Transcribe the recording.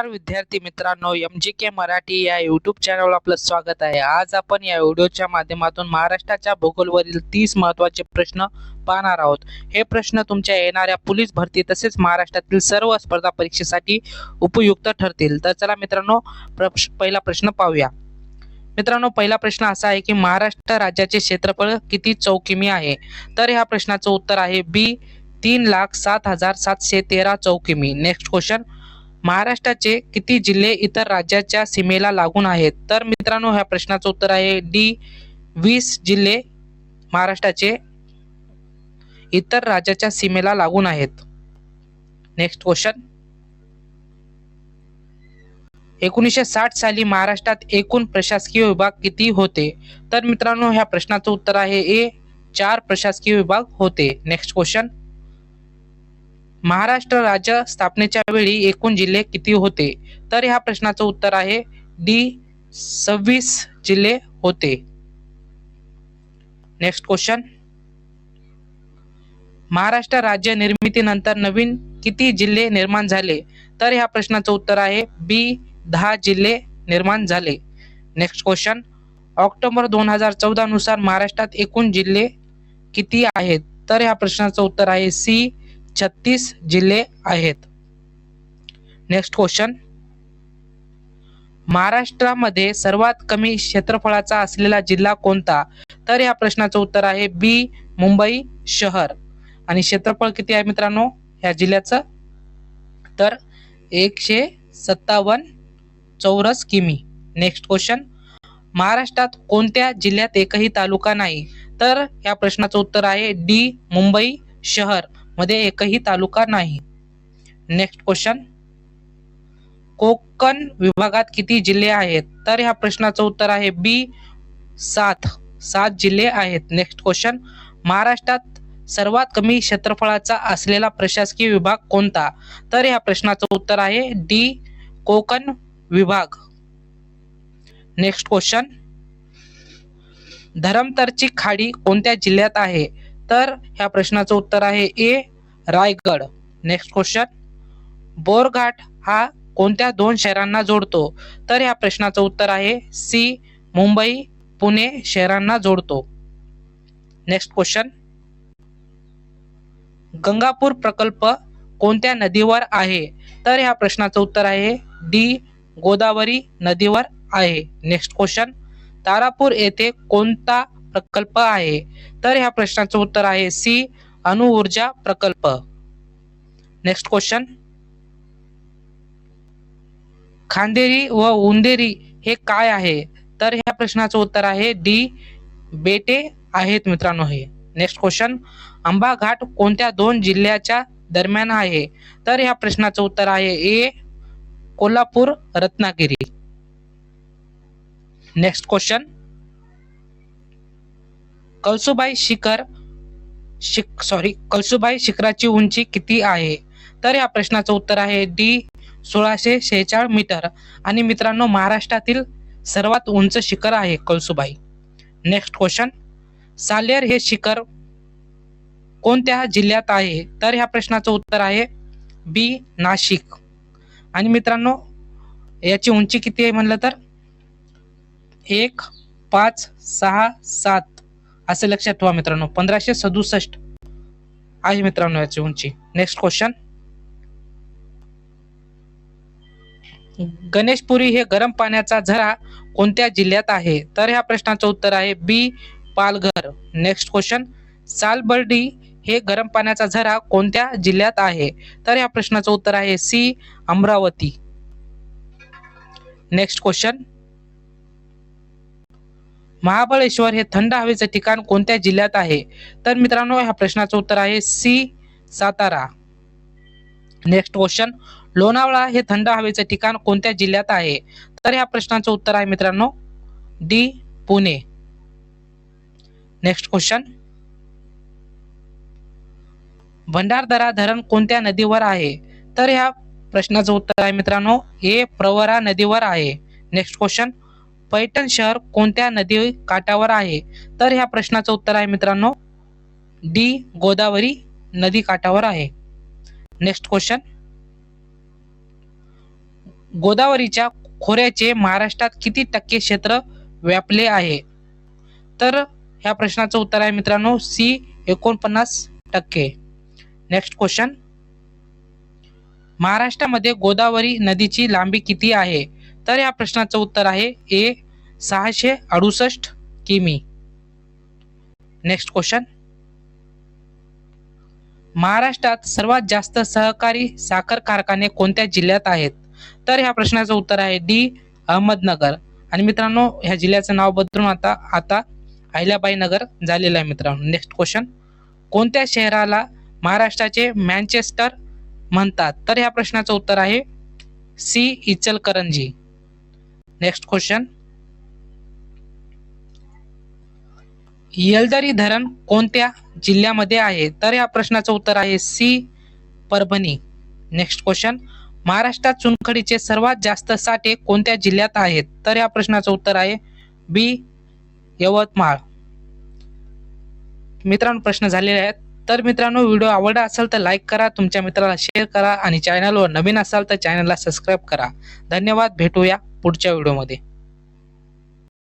विद्यार्थी मित्रांनो M G के मराठी या युट्यूब चॅनलवर आपलं स्वागत आहे. आज आपण या व्हिडिओच्या माध्यमातून महाराष्ट्राच्या भूगोलवरील तीस महत्त्वाचे प्रश्न पाहणार आहोत. हे प्रश्न तुमच्या येणाऱ्या पोलीस भरती तसेच महाराष्ट्रातील सर्व स्पर्धा परीक्षेसाठी उपयुक्त ठरतील. तर चला मित्रांनो पहिला प्रश्न पाहूया. मित्रांनो पहिला प्रश्न असा आहे की महाराष्ट्र राज्याचे क्षेत्रफळ किती चौकिमी आहे? तर ह्या प्रश्नाचं उत्तर आहे बी तीन लाख सात हजार सातशे तेरा चौकिमी. नेक्स्ट क्वेश्चन महाराष्ट्राचे किती जिल्हे इतर राज्याच्या सीमेला लागून आहेत? तर मित्रांनो ह्या प्रश्नाचं उत्तर आहे डी वीस जिल्हे महाराष्ट्राचे इतर राज्याच्या सीमेला लागून आहेत. नेक्स्ट क्वेश्चन एकोणीसशे साठ साली महाराष्ट्रात एकूण प्रशासकीय विभाग किती होते? तर मित्रांनो ह्या प्रश्नाचं उत्तर आहे ए चार प्रशासकीय विभाग होते. नेक्स्ट क्वेश्चन महाराष्ट्र राज्य स्थापनेच्या वेळी एकूण जिल्हे किती होते? तर ह्या प्रश्नाचं उत्तर आहे डी सव्वीस जिल्हे होते. नेक्स्ट क्वेश्चन महाराष्ट्र राज्य निर्मितीनंतर नवीन किती जिल्हे निर्माण झाले? तर ह्या प्रश्नाचं उत्तर आहे बी दहा जिल्हे निर्माण झाले. नेक्स्ट क्वेश्चन ऑक्टोबर दोन हजार चौदा नुसार महाराष्ट्रात एकूण जिल्हे किती आहेत? तर ह्या प्रश्नाचं उत्तर आहे सी छत्तीस जिल्हे आहेत. नेक्स्ट क्वेश्चन महाराष्ट्रामध्ये सर्वात कमी क्षेत्रफळाचा असलेला जिल्हा कोणता? तर या प्रश्नाचं उत्तर आहे बी मुंबई शहर. आणि क्षेत्रफळ किती आहे मित्रांनो? या जिल्ह्याचं. तर एकशे सत्तावन्न चौरस किमी. नेक्स्ट क्वेश्चन महाराष्ट्रात कोणत्या जिल्ह्यात एकही तालुका नाही? तर या प्रश्नाचं उत्तर आहे डी मुंबई शहर. मध्ये एकही तालुका नाही. नेक्स्ट क्वेश्चन कोकण विभागात किती जिल्हे आहेत? तर ह्या प्रश्नाचं उत्तर आहे बी सात. सात जिल्हे आहेत. नेक्स्ट क्वेश्चन महाराष्ट्रात सर्वात कमी क्षेत्रफळाचा असलेला प्रशासकीय विभाग कोणता? तर ह्या प्रश्नाचं उत्तर आहे डी कोकण विभाग. नेक्स्ट क्वेश्चन धरमतरची खाडी कोणत्या जिल्ह्यात आहे? तर ह्या प्रश्नाचं उत्तर आहे A Raigad. Next question Borghat हा कोणत्या दोन शहरांना जोडतो? तर ह्या प्रश्नाचं उत्तर आहे सी मुंबई पुणे शहरांना जोडतो. नेक्स्ट क्वेश्चन गंगापूर प्रकल्प कोणत्या नदीवर आहे? तर ह्या प्रश्नाचं उत्तर आहे डी गोदावरी नदीवर आहे. नेक्स्ट क्वेश्चन तारापूर येथे कोणता प्रकल्प आहे? तर ह्या प्रश्नाचं उत्तर आहे सी अणुऊर्जा प्रकल्प. नेक्स्ट क्वेश्चन खांदेरी व उंदेरी हे काय आहे? तर ह्या प्रश्नाचं उत्तर आहे डी बेटे आहेत मित्रांनो हे. नेक्स्ट क्वेश्चन आंबा घाट कोणत्या दोन जिल्ह्याच्या दरम्यान आहे? तर ह्या प्रश्नाचं उत्तर आहे A Kolhapur Ratnagiri. Next question Kalsubai शिखर शिक सॉरी कळसुबाई शिखराची उंची किती आहे? तर या प्रश्नाचं उत्तर आहे डी सोळाशे शेहेचाळ मीटर. आणि मित्रांनो महाराष्ट्रातील सर्वात उंच शिखर आहे कळसुबाई नेक्स्ट क्वेश्चन सालेर हे शिखर कोणत्या जिल्ह्यात आहे? तर ह्या प्रश्नाचं उत्तर आहे बी नाशिक. आणि मित्रांनो याची उंची किती आहे म्हणलं तर? एक पाच सहा सात. असं लक्षात ठेवा मित्रांनो पंधराशे सदुसष्ट आहे मित्रांनो याची उंची. नेक्स्ट क्वेश्चन गणेशपुरी हे गरम पाण्याचा झरा कोणत्या जिल्ह्यात आहे? तर ह्या प्रश्नाचं उत्तर आहे B Palghar. Next question Salbardi हे गरम पाण्याचा झरा कोणत्या जिल्ह्यात आहे? तर या प्रश्नाचं उत्तर आहे C Amravati. Next question Mahabaleshwar हे थंड हवेचे ठिकाण कोणत्या जिल्ह्यात आहे? तर मित्रांनो ह्या प्रश्नाचं उत्तर आहे C Satara. Next question Lonavala हे थंड हवेचे ठिकाण कोणत्या जिल्ह्यात आहे? तर ह्या प्रश्नाचं उत्तर आहे मित्रांनो D Pune. Next question Bhandardara धरण कोणत्या नदीवर आहे? तर ह्या प्रश्नाचं उत्तर आहे मित्रांनो ए प्रवरा नदीवर आहे. नेक्स्ट क्वेश्चन पैठण शहर कोणत्या नदी काठावर आहे? तर ह्या प्रश्नाचं उत्तर आहे मित्रांनो डी गोदावरी नदी काठावर आहे. नेक्स्ट क्वेश्चन गोदावरीच्या खोऱ्याचे महाराष्ट्रात किती टक्के क्षेत्र व्यापले आहे? तर ह्या प्रश्नाचं उत्तर आहे मित्रांनो सी एकोणपन्नास टक्के. नेक्स्ट क्वेश्चन महाराष्ट्रामध्ये गोदावरी नदीची लांबी किती आहे? तर या प्रश्नाचं उत्तर आहे ए सहाशे अडुसष्ट किमी. नेक्स्ट क्वेश्चन महाराष्ट्रात सर्वात जास्त सहकारी साखर कारखाने कोणत्या जिल्ह्यात आहेत? तर ह्या प्रश्नाचं उत्तर आहे डी अहमदनगर. आणि मित्रांनो ह्या जिल्ह्याचं नाव बदलून आता आता अहिल्याबाई नगर झालेलं आहे मित्रांनो. नेक्स्ट क्वेश्चन कोणत्या शहराला महाराष्ट्राचे मॅन्चेस्टर म्हणतात? तर ह्या प्रश्नाचं उत्तर आहे C Ichalkaranji. Next question Yeldari धरण कोणत्या जिल्ह्यामध्ये आहे? तर या प्रश्नाचं उत्तर आहे सी परभणी. नेक्स्ट क्वेश्चन महाराष्ट्रात चुनखडीचे सर्वात जास्त साठे कोणत्या जिल्ह्यात आहेत? तर या प्रश्नाचं उत्तर आहे बी यवतमाळ. मित्रांनो प्रश्न झालेले आहेत. तर मित्रांनो व्हिडिओ आवडला असेल तर लाईक करा तुमच्या मित्राला शेअर करा आणि चॅनलवर नवीन असाल तर चॅनलला सबस्क्राईब करा. धन्यवाद भेटूया पुढच्या व्हिडिओमध्ये.